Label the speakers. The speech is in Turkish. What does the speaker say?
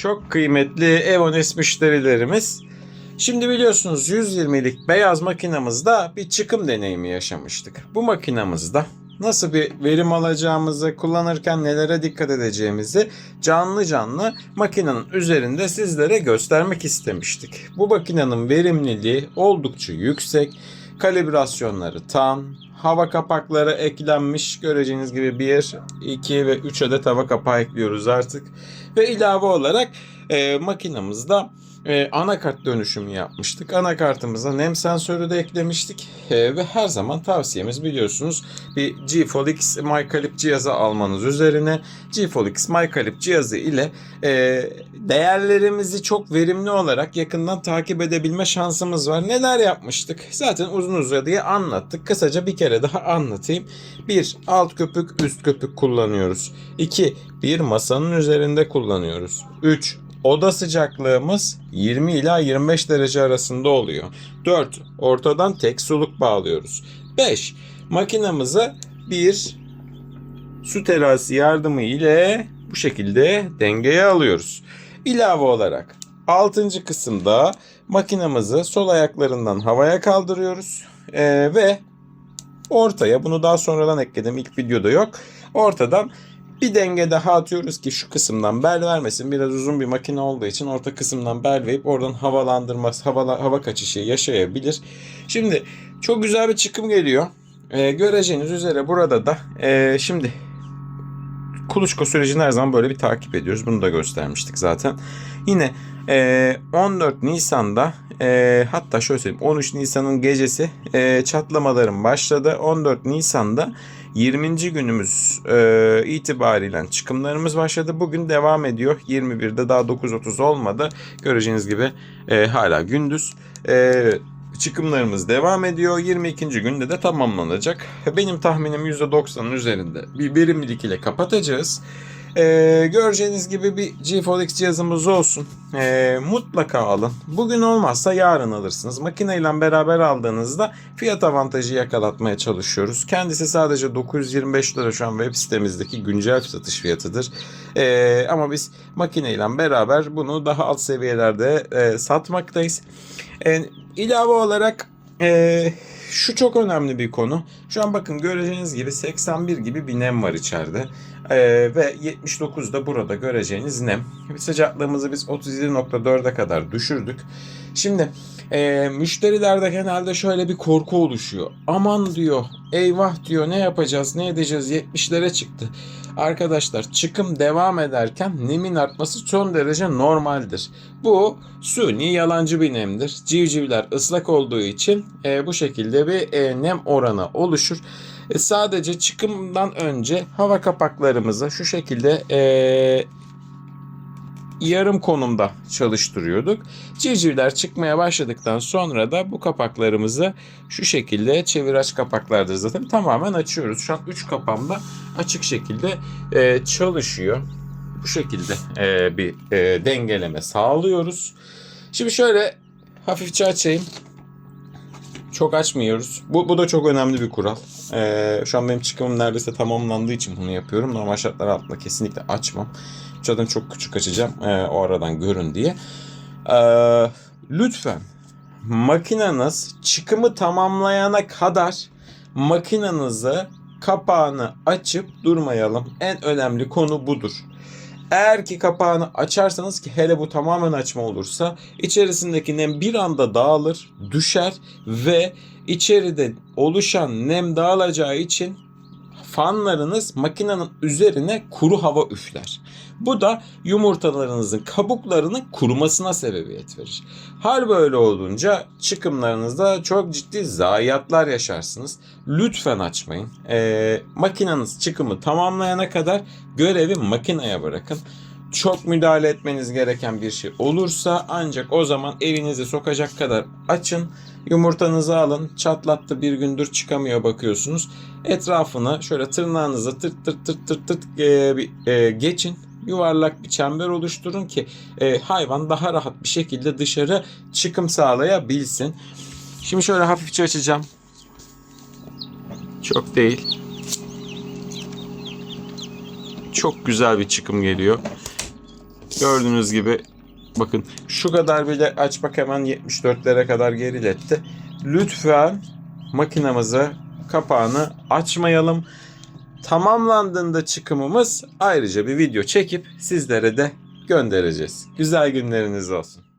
Speaker 1: çok kıymetli Evones müşterilerimiz. Şimdi biliyorsunuz 120'lik beyaz makinamızda bir çıkım deneyimi yaşamıştık. Bu makinamızda nasıl bir verim alacağımızı, kullanırken nelere dikkat edeceğimizi canlı canlı makinenin üzerinde sizlere göstermek istemiştik. Bu makinenin verimliliği oldukça yüksek, kalibrasyonları tam, hava kapakları eklenmiş. Göreceğiniz gibi 1, 2 ve 3 adet hava kapağı ekliyoruz artık. Ve ilave olarak e, makinamızda e, anakart dönüşümü yapmıştık. Anakartımıza nem sensörü de eklemiştik. E, ve her zaman tavsiyemiz biliyorsunuz bir G-Fold X MyCalip cihazı almanız üzerine G-Fold X MyCalip cihazı ile e, değerlerimizi çok verimli olarak yakından takip edebilme şansımız var. Neler yapmıştık? Zaten uzun uzadıya anlattık. Kısaca bir kere daha anlatayım. 1. Alt köpük üst köpük kullanıyoruz. 2. Bir masanın üzerinde kullanıyoruz. 3. Oda sıcaklığımız 20 ila 25 derece arasında oluyor. 4. Ortadan tek suluk bağlıyoruz. 5. Makinamızı bir su terazisi yardımı ile bu şekilde dengeye alıyoruz. İlave olarak 6. kısımda makinamızı sol ayaklarından havaya kaldırıyoruz. Ee, ve ortaya bunu daha sonradan ekledim ilk videoda yok. Ortadan bir denge daha atıyoruz ki şu kısımdan bel vermesin. Biraz uzun bir makine olduğu için orta kısımdan bel verip oradan havalandırması, hava, hava kaçışı yaşayabilir. Şimdi çok güzel bir çıkım geliyor. Ee, göreceğiniz üzere burada da ee, şimdi kuluçka sürecini her zaman böyle bir takip ediyoruz. Bunu da göstermiştik zaten. Yine ee, 14 Nisan'da ee, hatta şöyle söyleyeyim 13 Nisan'ın gecesi ee, çatlamaların başladı. 14 Nisan'da 20. günümüz e, itibariyle çıkımlarımız başladı. Bugün devam ediyor. 21'de daha 9.30 olmadı. Göreceğiniz gibi e, hala gündüz. E, çıkımlarımız devam ediyor. 22. günde de tamamlanacak. Benim tahminim %90'ın üzerinde bir verimlilik ile kapatacağız. Ee, göreceğiniz gibi bir GeForce X cihazımız olsun. Ee, mutlaka alın. Bugün olmazsa yarın alırsınız. Makineyle beraber aldığınızda fiyat avantajı yakalatmaya çalışıyoruz. Kendisi sadece 925 lira şu an web sitemizdeki güncel satış fiyatıdır. Ee, ama biz makineyle beraber bunu daha alt seviyelerde e, satmaktayız. Ee, ilave olarak e, şu çok önemli bir konu. Şu an bakın göreceğiniz gibi 81 gibi bir nem var içeride. Ee, ve 79 da burada göreceğiniz nem. Sıcaklığımızı biz 37.4'e kadar düşürdük. Şimdi e, müşterilerde genelde şöyle bir korku oluşuyor. Aman diyor, eyvah diyor ne yapacağız, ne edeceğiz 70'lere çıktı. Arkadaşlar çıkım devam ederken nemin artması son derece normaldir. Bu suni yalancı bir nemdir. Civcivler ıslak olduğu için e, bu şekilde bir e, nem oranı oluşur. E, sadece çıkımdan önce hava kapaklarımızı şu şekilde e, yarım konumda çalıştırıyorduk. Civcivler çıkmaya başladıktan sonra da bu kapaklarımızı şu şekilde çevir aç kapaklardır zaten tamamen açıyoruz. Şu an 3 kapağımda açık şekilde e, çalışıyor. Bu şekilde e, bir e, dengeleme sağlıyoruz. Şimdi şöyle hafifçe açayım. Çok açmıyoruz. Bu, bu da çok önemli bir kural. Ee, şu an benim çıkımım neredeyse tamamlandığı için bunu yapıyorum. Normal şartlar altında kesinlikle açmam. Zaten çok küçük açacağım ee, o aradan görün diye. Ee, lütfen makineniz çıkımı tamamlayana kadar makinenizi kapağını açıp durmayalım. En önemli konu budur. Eğer ki kapağını açarsanız ki hele bu tamamen açma olursa içerisindeki nem bir anda dağılır, düşer ve içeride oluşan nem dağılacağı için fanlarınız makinenin üzerine kuru hava üfler. Bu da yumurtalarınızın kabuklarının kurumasına sebebiyet verir. Hal böyle olunca çıkımlarınızda çok ciddi zayiatlar yaşarsınız. Lütfen açmayın. Ee, makineniz çıkımı tamamlayana kadar görevi makineye bırakın. Çok müdahale etmeniz gereken bir şey olursa ancak o zaman elinizi sokacak kadar açın. Yumurtanızı alın. Çatlattı bir gündür çıkamıyor bakıyorsunuz. Etrafını şöyle tırnağınızı tırt tırt tırt tırt tırt e, e, geçin yuvarlak bir çember oluşturun ki e, hayvan daha rahat bir şekilde dışarı çıkım sağlayabilsin. Şimdi şöyle hafifçe açacağım. Çok değil. Çok güzel bir çıkım geliyor. Gördüğünüz gibi bakın şu kadar bile aç bak hemen 74'lere kadar geriletti. Lütfen makinamızı kapağını açmayalım. Tamamlandığında çıkımımız ayrıca bir video çekip sizlere de göndereceğiz. Güzel günleriniz olsun.